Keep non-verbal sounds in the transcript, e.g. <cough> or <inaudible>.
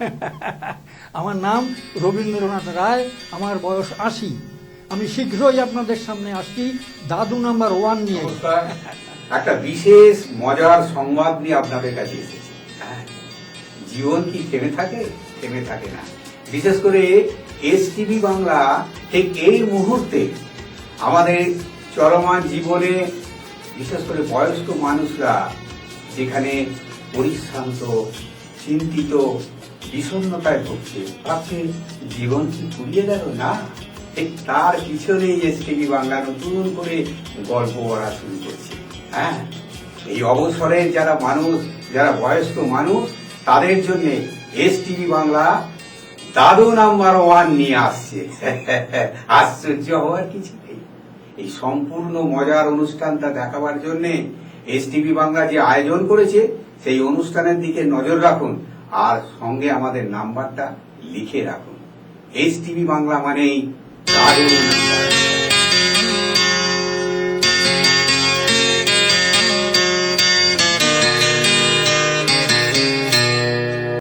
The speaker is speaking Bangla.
<laughs> আমার নাম রবীন্দ্রনাথ রায় আমার বয়স আশি। আমি শীঘ্রই আপনাদের সামনে আসছি দাদু নাম্বার ওয়ান নিয়ে। একটা বিশেষ মজার সংবাদ নিয়ে আপনাদের কাছে এসেছি। হ্যাঁ, জীবন কি থেমে থাকে থেমে থাকে না। বিশেষ করে এস টিভি বাংলা ঠিক এই মুহূর্তে আমাদের চলমান জীবনে বিশেষ করে বয়স্ক মানুষরা যেখানে পরিশ্রান্ত চিন্তিত বিষণ্ণতায় ভুগছে। ভাবছে জীবন কি ফুরিয়ে গেল? না। ঠিক তার পিছনেই এস টিভি বাংলা নতুন করে গল্প বলা শুরু করছে। হ্যাঁ? এই অবসরের যারা মানুষ, যারা বয়স্ক মানুষ, তাদের জন্য এস টিভি বাংলা দাদু নাম্বার ওয়ান নিয়ে আসছে। <laughs> আশ্চর্য হওয়ার কিছু নেই। এই সম্পূর্ণ মজার অনুষ্ঠানটা দেখাবার জন্য এস টিভি বাংলা যে আয়োজন করেছে, সেই অনুষ্ঠানের দিকে নজর রাখুন। আর সঙ্গে আমাদের নাম্বারটা লিখে রাখুন। এইচ টিভি বাংলা মানেই দারুণ